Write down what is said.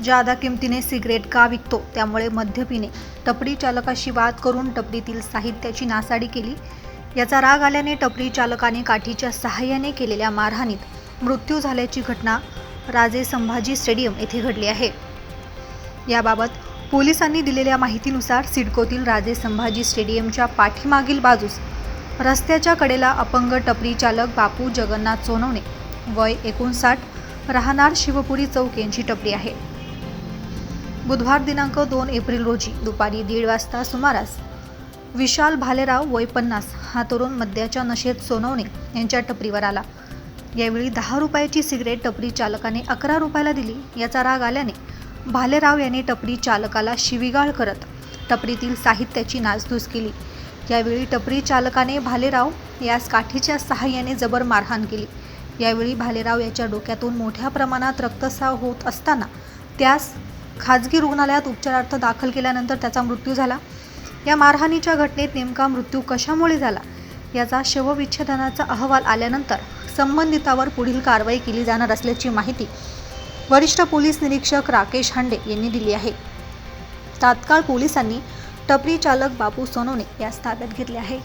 जादा किमतीने सिगरेट का विकतो? त्यामुळे मद्य पिणे टपरी चालकाशी वाद करून टपरीतील साहित्याची नासाडी केली. याचा राग आल्याने टपरी चालकाने काठीच्या सहाय्याने केलेल्या मारहाणीत मृत्यू झाल्याची घटना राजे संभाजी स्टेडियम येथे घडली आहे. याबाबत पोलिसांनी दिलेल्या माहितीनुसार सिडकोतील राजे संभाजी स्टेडियमच्या पाठीमागील बाजूस रस्त्याच्या कडेला अपंग टपरी चालक बापू जगन्नाथ सोनवणे वय एकोणसाठ राहणार शिवपुरी चौक यांची टपरी आहे. बुधवार दिनांक दोन एप्रिल रोजी दुपारी दीड वाजता सुमारास विशाल भालेराव वय पन्नास हा तरुण मद्याच्या नशेत सोनवणे यांच्या टपरीवर आला. यावेळी दहा रुपयाची सिगरेट टपरी चालकाने अकरा रुपयाला दिली. याचा राग आल्याने भालेराव यांनी टपरी चालकाला शिवीगाळ करत टपरीतील साहित्याची नासधूस केली. यावेळी टपरी चालकाने भालेराव यास काठीच्या सहाय्याने जबर मारहाण केली. यावेळी भालेराव याच्या डोक्यातून मोठ्या प्रमाणात रक्तस्राव होत असताना त्यास खाजगी रुग्णालयात उपचारार्थ दाखल केल्यानंतर त्याचा मृत्यू झाला. या मारहाणीच्या घटनेत नेमका मृत्यू कशामुळे झाला याचा शवविच्छेदनाचा अहवाल आल्यानंतर संबंधितावर पुढील कारवाई केली जाणार असल्याची माहिती वरिष्ठ पोलीस निरीक्षक राकेश हांडे यांनी दिली आहे. तात्काळ पोलिसांनी टपरी चालक बापू सोनवणे यास ताब्यात घेतले आहे.